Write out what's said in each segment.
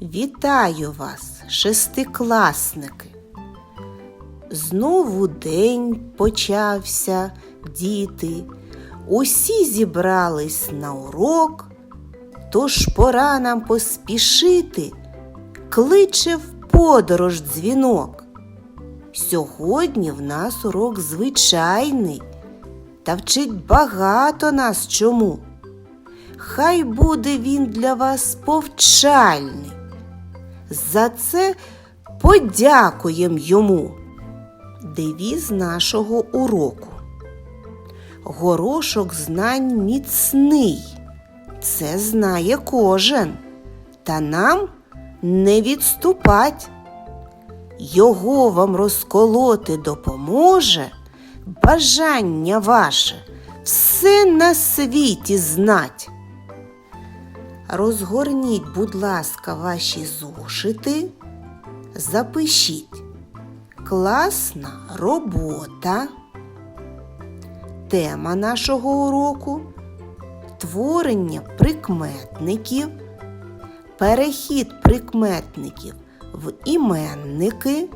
Вітаю вас, шестикласники. Знову день почався, діти. Усі зібрались на урок, тож пора нам поспішити, кличе в подорож дзвінок. Сьогодні в нас урок звичайний, та вчить багато нас чому. Хай буде він для вас повчальний. За це подякуєм йому. Девіз нашого уроку. Горошок знань міцний. Це знає кожен. Та нам не відступать. Його вам розколоти допоможе бажання ваше все на світі знать. Розгорніть, будь ласка, ваші зошити, запишіть класна робота. Тема нашого уроку творення прикметників, перехід прикметників в іменники,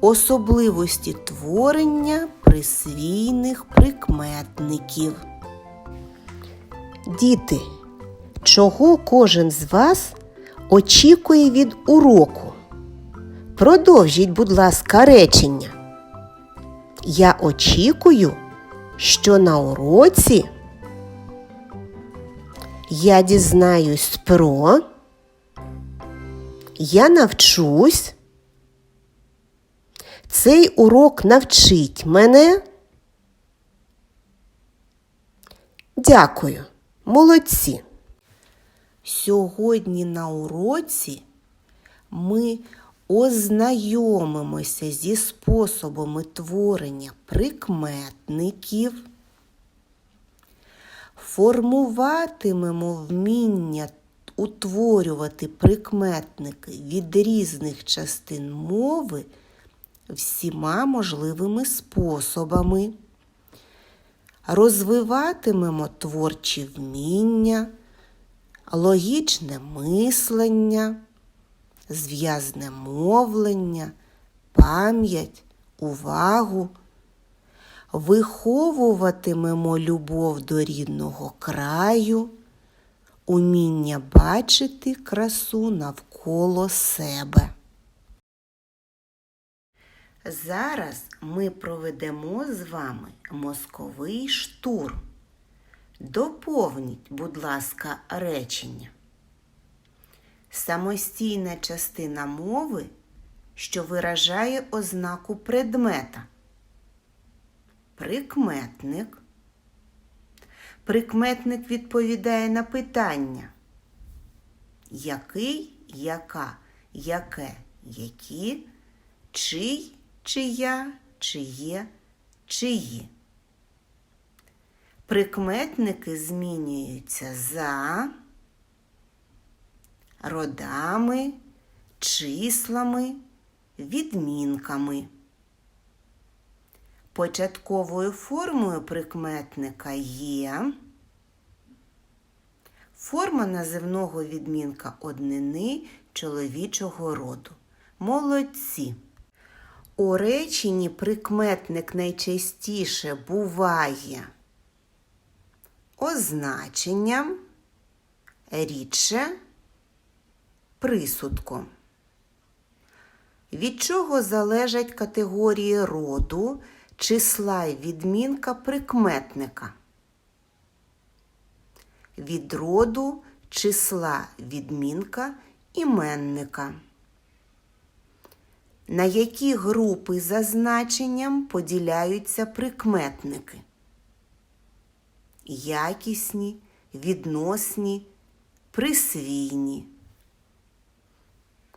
особливості творення присвійних прикметників. Діти, чого кожен з вас очікує від уроку? Продовжіть, будь ласка, речення. Я очікую, що на уроці я дізнаюсь про, я навчусь. Цей урок навчить мене. Дякую, молодці. Сьогодні на уроці ми ознайомимося зі способами творення прикметників, формуватимемо вміння утворювати прикметники від різних частин мови всіма можливими способами, розвиватимемо творчі вміння, логічне мислення зв'язне мовлення, пам'ять, увагу. Виховуватимемо любов до рідного краю, уміння бачити красу навколо себе. Зараз ми проведемо з вами мозковий штурм. Доповніть, будь ласка, речення самостійна частина мови, що виражає ознаку предмета. Прикметник. Прикметник відповідає на питання. Який, яка, яке, які, чий, чия, чиє, чиї. Прикметники змінюються за родами, числами, відмінками. Початковою формою прикметника є форма називного відмінка однини чоловічого роду. Молодці. У реченні прикметник найчастіше буває означенням, рідше присудком. Від чого залежать категорії роду, числа й відмінка прикметника? Від роду числа відмінка іменника. На які групи за значенням поділяються прикметники? Якісні, відносні, присвійні.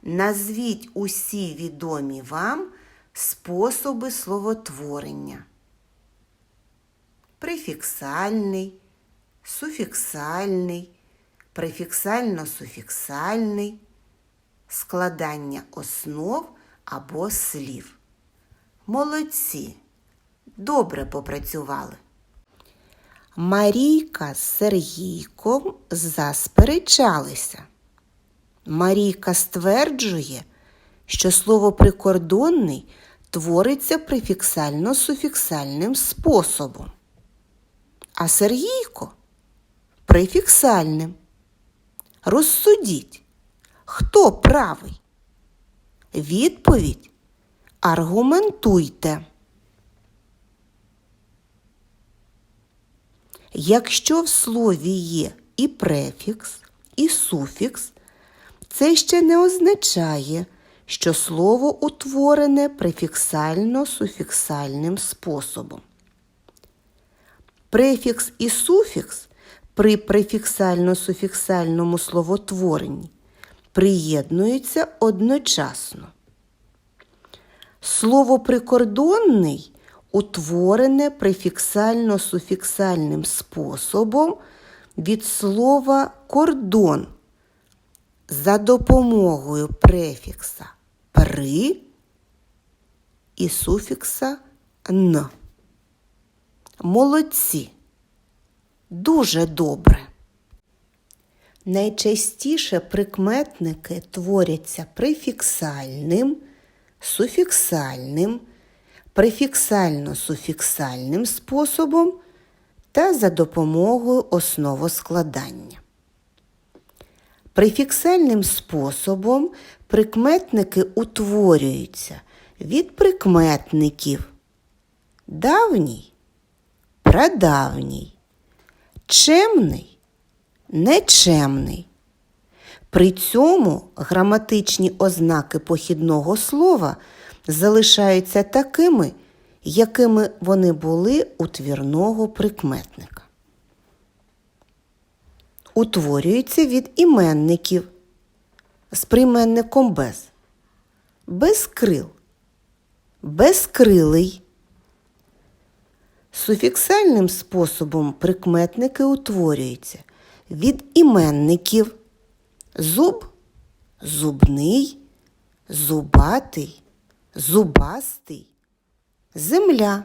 Назвіть усі відомі вам способи словотворення. Префіксальний, суфіксальний, префіксально-суфіксальний, складання основ або слів. Молодці. Добре попрацювали. Марійка з Сергійком засперечалися. Марійка стверджує, що слово прикордонний твориться префіксально-суфіксальним способом, а Сергійко префіксальним. Розсудіть, хто правий? Відповідь аргументуйте. Якщо в слові є і префікс, і суфікс, це ще не означає, що слово утворене префіксально-суфіксальним способом. Префікс і суфікс при префіксально-суфіксальному словотворенні приєднуються одночасно. Слово прикордонний утворене префіксально-суфіксальним способом від слова кордон за допомогою префікса при і суфікса н. Молодці. Дуже добре. Найчастіше прикметники творяться префіксальним, суфіксальним, префіксально-суфіксальним способом та за допомогою основоскладання. Префіксальним способом прикметники утворюються від прикметників давній, прадавній, чемний, нечемний. При цьому граматичні ознаки похідного слова залишаються такими, якими вони були у твірного прикметника. Утворюються від іменників. З прийменником без, без крил, безкрилий. Суфіксальним способом прикметники утворюються від іменників. Зуб, зубний, зубатий, зубастий, земля,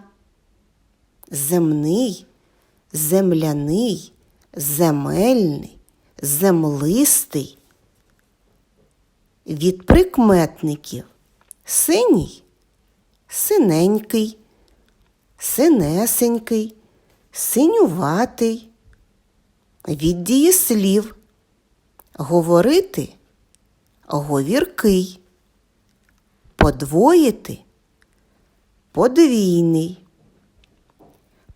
земний, земляний, земельний, землистий. Від прикметників синій, синенький, синесенький, синюватий. Від дієслів говорити говіркий, подвоїти подвійний.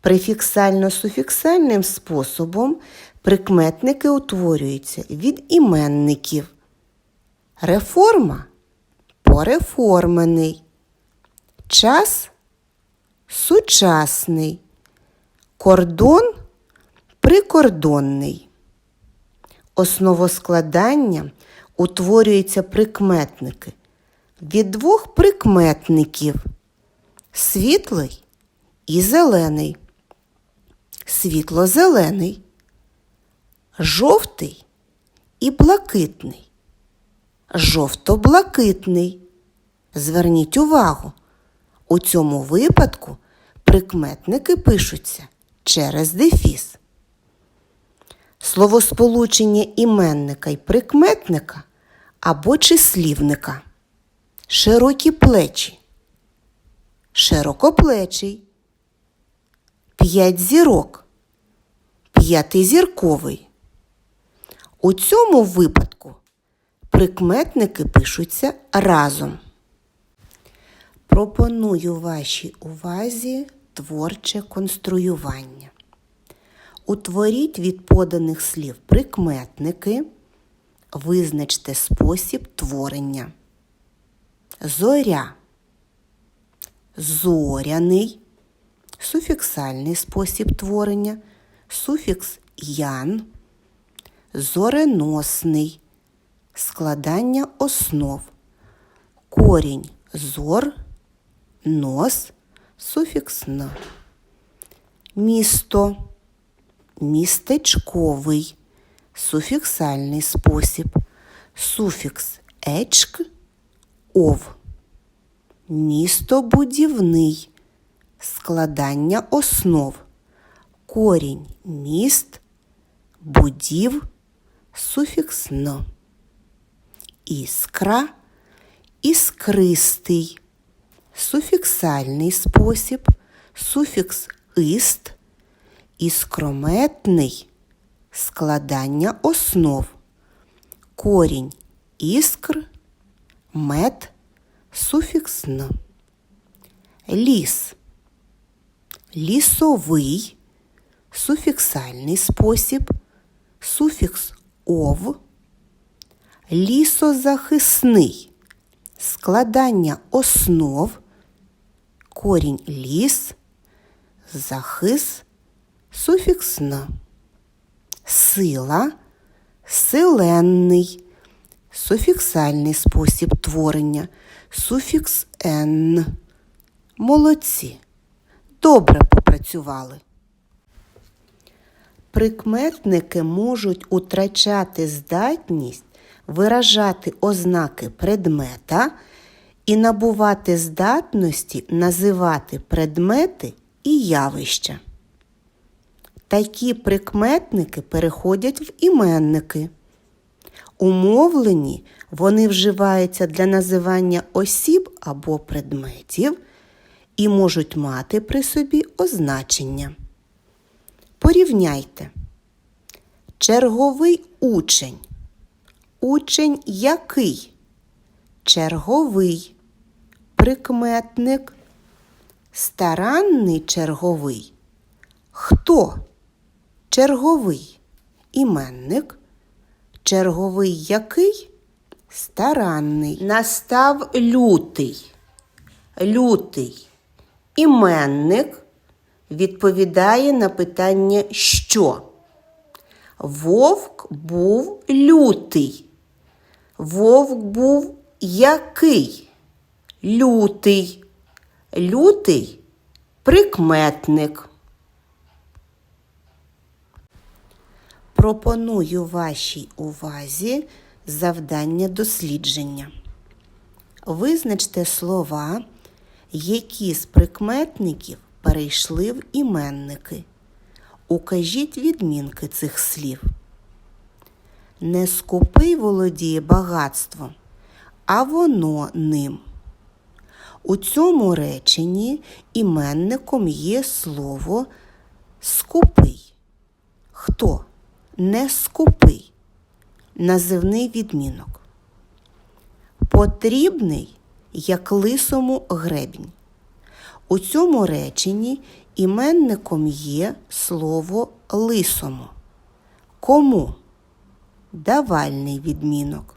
Префіксально-суфіксальним способом прикметники утворюються від іменників. Реформа пореформений. Час сучасний. Кордон прикордонний. Основоскладанням утворюються прикметники від двох прикметників світлий і зелений, світло-зелений, жовтий і блакитний, жовто-блакитний. Зверніть увагу, у цьому випадку прикметники пишуться через дефіс. Словосполучення іменника й прикметника або числівника. Широкі плечі, широкоплечий, п'ять зірок, п'ятизірковий. У цьому випадку прикметники пишуться разом. Пропоную вашій увазі творче конструювання. Утворіть від поданих слів прикметники, визначте спосіб творення. Зоря, зоряний, суфіксальний спосіб творення, суфікс ян, зореносний, складання основ, корінь зор, нос, суфікс н. Місто. Містечковий, суфіксальний спосіб, суфікс ечк, ов, містобудівний, складання основ, корінь міст, будів, суфікс н. іскра, іскристий, суфіксальний спосіб, суфікс ист, іскрометний, складання основ, корінь іскр, мед, суфікс. Ліс. Лісовий, суфіксальний спосіб, суфікс ов, лісозахисний, складання основ, корінь ліс, захис, суфікс. Сила, силенний, суфіксальний спосіб творення, суфікс н. Молодці. Добре попрацювали. Прикметники можуть утрачати здатність виражати ознаки предмета і набувати здатності називати предмети і явища. Такі прикметники переходять в іменники. Умовлені вони вживаються для називання осіб або предметів і можуть мати при собі означення. Порівняйте. Черговий учень. Учень який? Черговий. Прикметник. Старанний черговий. Хто? Черговий. Іменник. Черговий який? Старанний. Настав лютий. Лютий. Іменник відповідає на питання що? Вовк був лютий. Вовк був який? Лютий. Лютий прикметник. Пропоную вашій увазі завдання дослідження. Визначте слова, які з прикметників перейшли в іменники. Укажіть відмінки цих слів. Не скупий володіє багатством, а воно ним. У цьому реченні іменником є слово скупий. Хто? Не скупий. Називний відмінок. Потрібний, як лисому гребінь. У цьому реченні іменником є слово лисому. Кому? Давальний відмінок.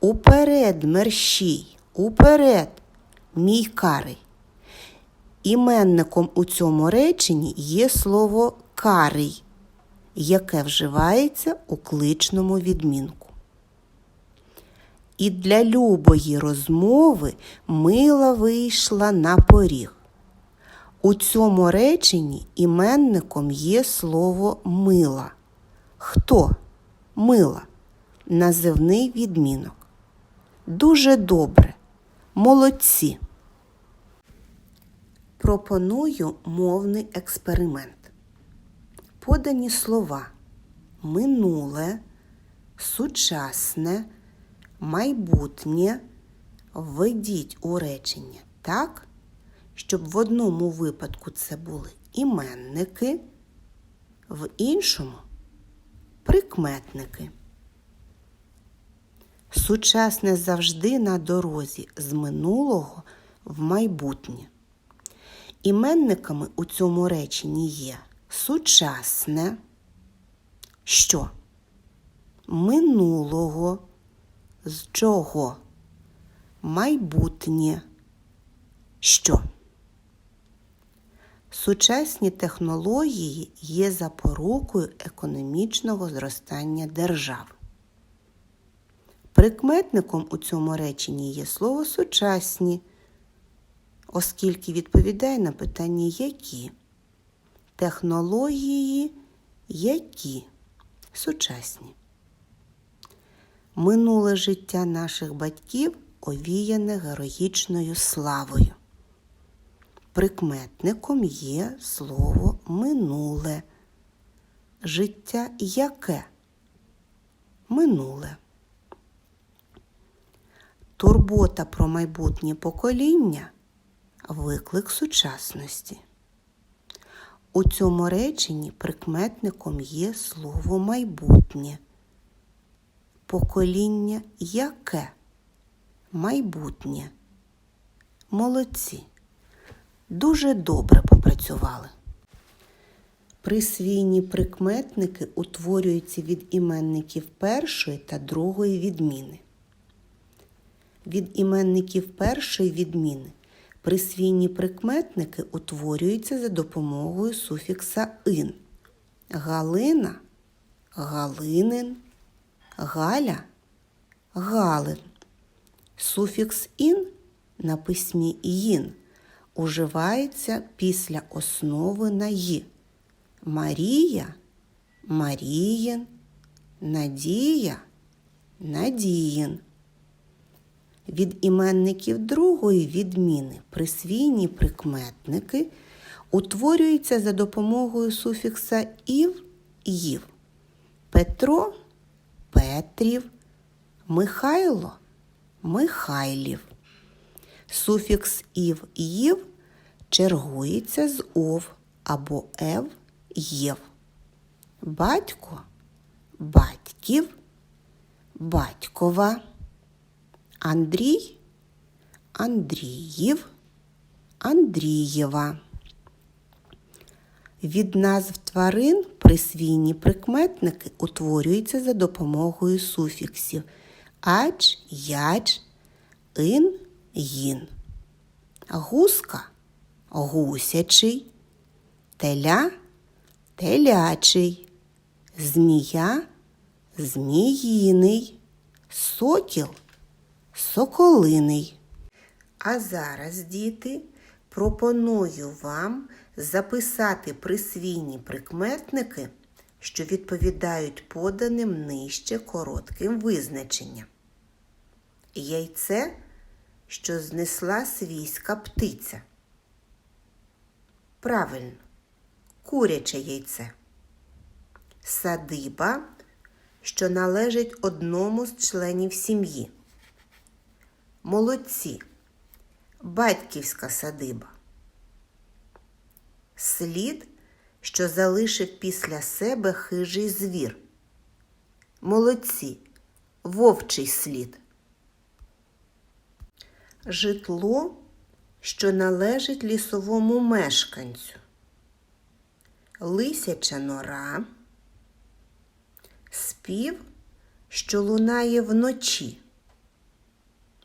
Уперед, мерщій, уперед, мій карий. Іменником у цьому реченні є слово карий, яке вживається у кличному відмінку. І для любої розмови мила вийшла на поріг. У цьому реченні іменником є слово мила. Хто? Мила. Називний відмінок. Дуже добре. Молодці. Пропоную мовний експеримент. Подані слова минуле, сучасне, майбутнє введіть у речення так, щоб в одному випадку це були іменники, в іншому прикметники. Сучасне завжди на дорозі з минулого в майбутнє. Іменниками у цьому реченні є сучасне, що минулого, з чого, майбутнє, що. Сучасні технології є запорукою економічного зростання держав. Прикметником у цьому реченні є слово сучасні, оскільки відповідає на питання які. Технології які сучасні. Минуле життя наших батьків овіяне героїчною славою. Прикметником є слово минуле. Життя яке? Минуле. Турбота про майбутнє покоління виклик сучасності. У цьому реченні прикметником є слово майбутнє. Покоління яке? Майбутнє. Молодці. Дуже добре попрацювали. Присвійні прикметники утворюються від іменників першої та другої відміни. Від іменників першої відміни присвійні прикметники утворюються за допомогою суфікса ин. Галина галинин, Галя галин. Суфікс ін на письмі їн уживається після основи на ї. Марія Маріїн, Надія Надіїн. Від іменників другої відміни присвійні прикметники утворюються за допомогою суфікса ів їв. Петро Петрів, Михайло Михайлів. Суфікс ів їв чергується з ов або ев єв. Батько батьків, батькова. Андрій Андріїв, Андрієва. Від назв тварин присвійні прикметники утворюються за допомогою суфіксів ач, яч, ин, їн. Гуска гусячий, теля телячий, змія зміїний, сокіл соколиний. А зараз, діти, пропоную вам записати присвійні прикметники, що відповідають поданим нижче коротким визначенням. Яйце, що знесла свійська птиця. Правильно, куряче яйце. Садиба, що належить одному з членів сім'ї. Молодці. Батьківська садиба. Слід, що залишив після себе хижий звір. Молодці. Вовчий слід. Житло, що належить лісовому мешканцю. Лисяча нора. Спів, що лунає вночі.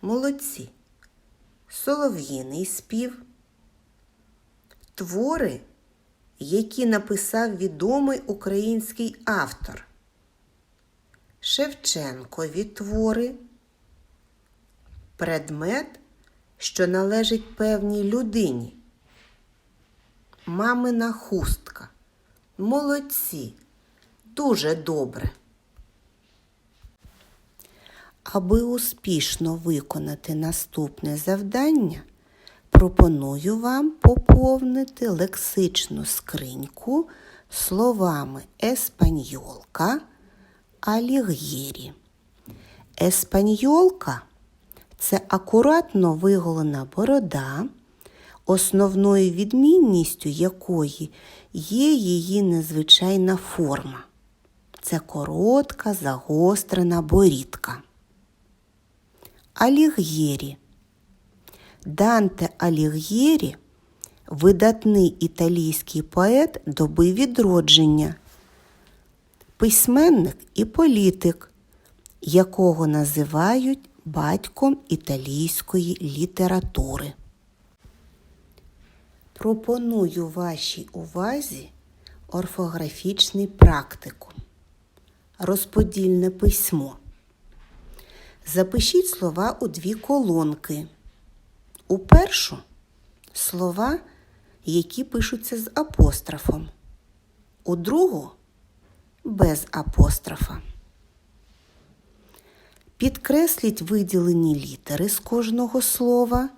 Молодці. Солов'їний спів. Твори, які написав відомий український автор. Шевченкові твори. Предмет, що належить певній людині. Мамина хустка. Молодці. Дуже добре. Аби успішно виконати наступне завдання, пропоную вам поповнити лексичну скриньку словами еспаньолка, аліг'єрі. Еспаньолка це акуратно виголена борода, основною відмінністю якої є її незвичайна форма. Це коротка, загострена борідка. Аліг'єрі. Данте Аліг'єрі – видатний італійський поет доби відродження, письменник і політик, якого називають батьком італійської літератури. Пропоную вашій увазі орфографічний практикум. Розподільне письмо. Запишіть слова у дві колонки. У першу слова, які пишуться з апострофом. У другу без апострофа. Підкресліть виділені літери з кожного слова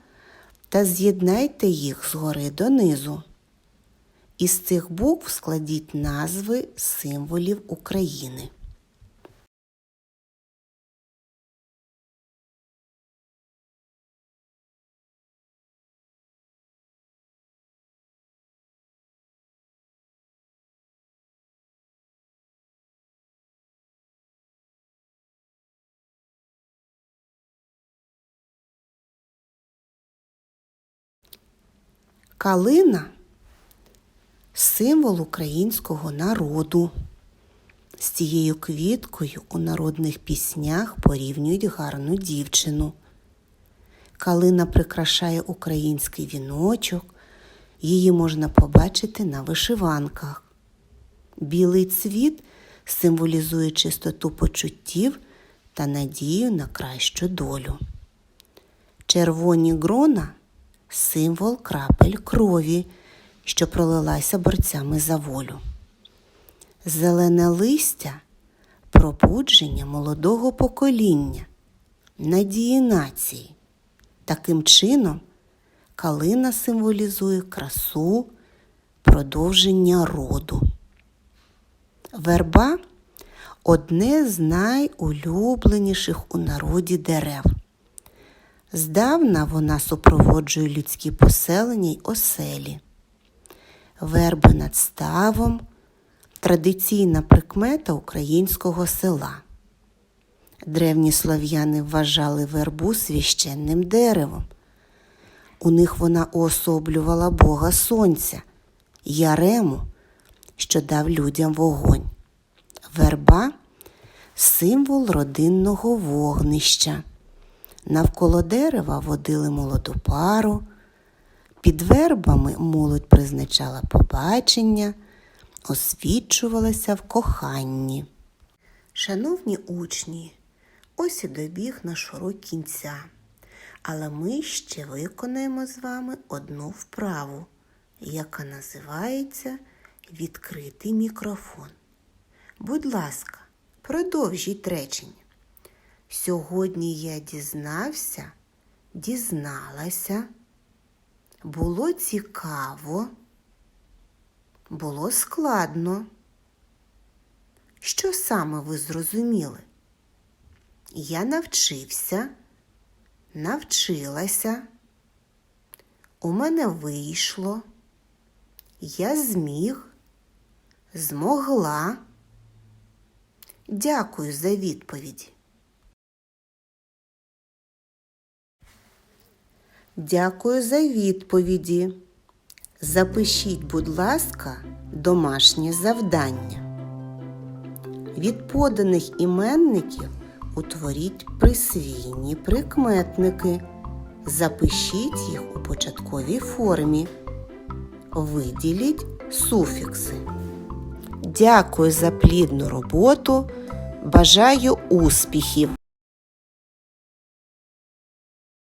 та з'єднайте їх згори донизу. Із цих букв складіть назви символів України. Калина символ українського народу. З цією квіткою у народних піснях порівнюють гарну дівчину. Калина прикрашає український віночок, її можна побачити на вишиванках. Білий цвіт символізує чистоту почуттів та надію на кращу долю. Червоні грона символ крапель крові, що пролилася борцями за волю. Зелене листя пробудження молодого покоління, надії нації. Таким чином, калина символізує красу, продовження роду. Верба одне з найулюбленіших у народі дерев. Здавна вона супроводжує людські поселення й оселі. Верби над ставом традиційна прикмета українського села. Древні слов'яни вважали вербу священним деревом. У них вона уособлювала Бога Сонця, Ярему, що дав людям вогонь. Верба символ родинного вогнища. Навколо дерева водили молоду пару, під вербами молодь призначала побачення, освічувалася в коханні. Шановні учні, ось і добіг наш урок кінця, але ми ще виконаємо з вами одну вправу, яка називається відкритий мікрофон. Будь ласка, продовжіть речення. Сьогодні я дізнався, дізналася. Було цікаво, було складно. Що саме ви зрозуміли? Я навчився, навчилася. У мене вийшло. Я зміг, змогла. Дякую за відповіді. Дякую за відповіді. Запишіть, будь ласка, домашнє завдання. Від поданих іменників утворіть присвійні прикметники. Запишіть їх у початковій формі. Виділіть суфікси. Дякую за плідну роботу. Бажаю успіхів!